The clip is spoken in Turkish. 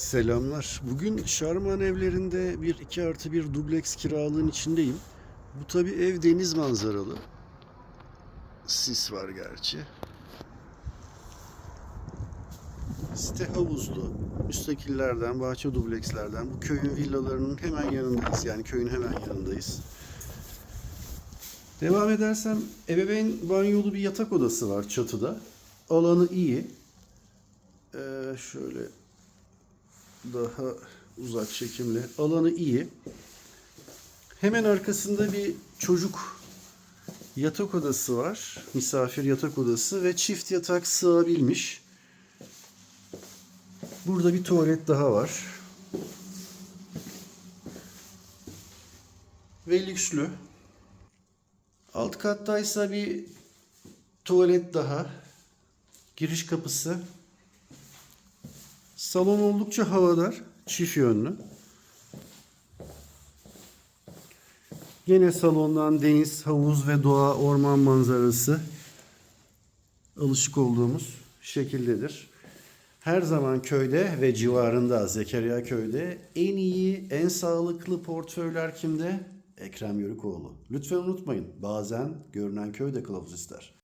Selamlar. Bugün Şarman evlerinde bir 2 artı bir dubleks kiralığın içindeyim. Bu tabi ev deniz manzaralı. Sis var gerçi. Site havuzlu. Müstakillerden, bahçe dublekslerden. Bu köyün villalarının hemen yanındayız. Yani köyün hemen yanındayız. Devam edersem ebeveyn banyolu bir yatak odası var çatıda. Alanı iyi. Ee, şöyle daha uzak çekimli. Alanı iyi. Hemen arkasında bir çocuk yatak odası var. Misafir yatak odası ve çift yatak sığabilmiş. Burada bir tuvalet daha var. Ve lükslü. Alt kattaysa bir tuvalet daha. Giriş kapısı. Salon oldukça havadar, çift yönlü. Yine salondan deniz, havuz ve doğa, orman manzarası alışık olduğumuz şekildedir. Her zaman köyde ve civarında Zekeriya köyde en iyi, en sağlıklı portföyler kimde? Ekrem Yörükoğlu. Lütfen unutmayın bazen görünen köyde kılavuz ister.